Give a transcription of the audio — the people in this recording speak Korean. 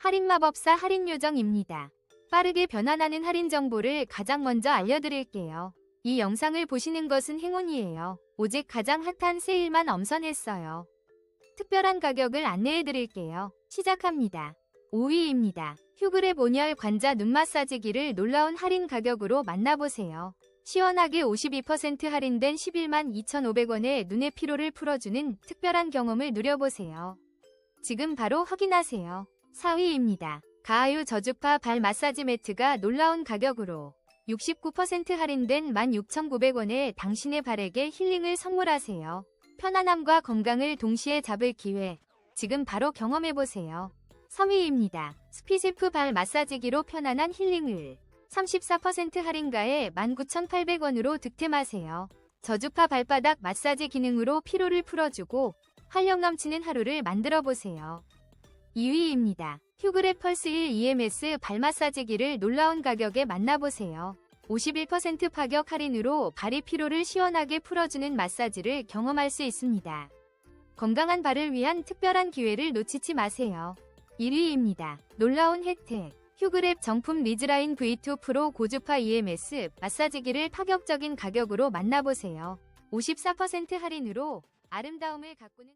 할인 마법사 할인 요정입니다. 빠르게 변환하는 할인 정보를 가장 먼저 알려드릴게요. 이 영상을 보시는 것은 행운이에요. 오직 가장 핫한 세일만 엄선했어요. 특별한 가격을 안내해드릴게요. 시작합니다. 5위입니다. 휴그랩 온열 관자 눈 마사지기를 놀라운 할인 가격으로 만나보세요. 시원하게 52% 할인된 11만 2,500원에 눈의 피로를 풀어주는 특별한 경험을 누려보세요. 지금 바로 확인하세요. 4위입니다. 가하유 저주파 발 마사지 매트가 놀라운 가격으로 69% 할인된 16,900원에 당신의 발에게 힐링을 선물하세요. 편안함과 건강을 동시에 잡을 기회. 지금 바로 경험해보세요. 3위입니다. 스피지프 발 마사지기로 편안한 힐링을 34% 할인가에 19,800원으로 득템하세요. 저주파 발바닥 마사지 기능으로 피로를 풀어주고 활력 넘치는 하루를 만들어 보세요. 2위입니다. 휴그랩 펄스 1 EMS 발 마사지기를 놀라운 가격에 만나보세요. 51% 파격 할인으로 발의 피로를 시원하게 풀어주는 마사지를 경험할 수 있습니다. 건강한 발을 위한 특별한 기회를 놓치지 마세요. 1위입니다. 놀라운 혜택. 휴그랩 정품 리즈라인 V2 프로 고주파 EMS 마사지기를 파격적인 가격으로 만나보세요. 54% 할인으로 아름다움을 가꾸는